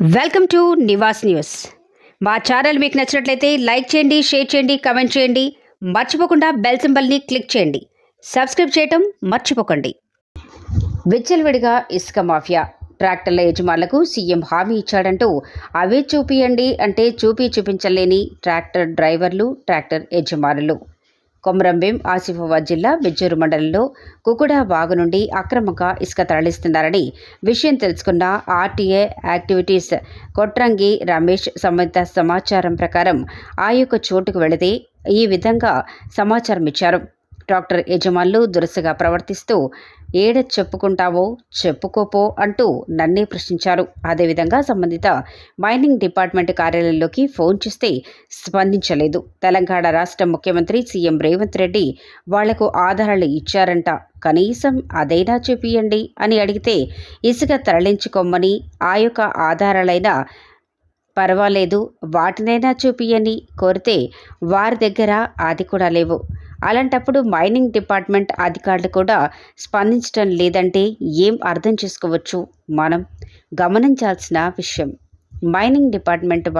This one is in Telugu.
Welcome to Nivas news. మా ఛానల్ మీకు నచ్చినట్లయితే లైక్ చేయండి షేర్ చేయండి కమెంట్ చేయండి. మర్చిపోకుండా బెల్ సింబల్ని క్లిక్ చేయండి. సబ్స్క్రైబ్ చేయటం మర్చిపోకండి. విచ్చలవిడిగా ఇసుక మాఫియా. ట్రాక్టర్ల యజమానులకు సీఎం హామీ ఇచ్చాడంటూ అవే చూపియండి అంటే చూపి చూపించలేని ట్రాక్టర్ డ్రైవర్లు ట్రాక్టర్ యజమానులు. కొమరంభీం ఆసిఫాబాద్ జిల్లా బిజ్జూరు మండలంలో కుకుడా బాగు నుండి అక్రమంగా ఇసుక తరలిస్తున్నారని విషయం తెలుసుకున్న ఆర్టీఏ యాక్టివిటీస్ కొట్రంగి రమేష్ సంబంధిత సమాచారం ప్రకారం ఆ యొక్క చోటుకు వెళితే ఈ విధంగా సమాచారం ఇచ్చారు. ట్రాక్టర్ యజమానులు దురుసుగా ప్రవర్తిస్తూ ఏడ చెప్పుకుంటావో చెప్పుకోపో అంటూ నన్నే ప్రశ్నించారు. అదేవిధంగా సంబంధిత మైనింగ్ డిపార్ట్మెంట్ కార్యాలయంలోకి ఫోన్ చేస్తే స్పందించలేదు. తెలంగాణ రాష్ట్ర ముఖ్యమంత్రి సీఎం రేవంత్ రెడ్డి వాళ్ళకు ఆధారాలు ఇచ్చారంట. కనీసం అదైనా చూపియండి అని అడిగితే ఇసుక తరలించుకోమని ఆ యొక్క ఆధారాలైన పర్వాలేదు వాటినైనా చూపియని కోరితే వారి దగ్గర అది కూడా లేవు. అలాంటప్పుడు మైనింగ్ డిపార్ట్మెంట్ అధికారులు కూడా స్పందించడం లేదంటే ఏం అర్థం చేసుకోవచ్చు? మనం గమనించాల్సిన విషయం. Mining department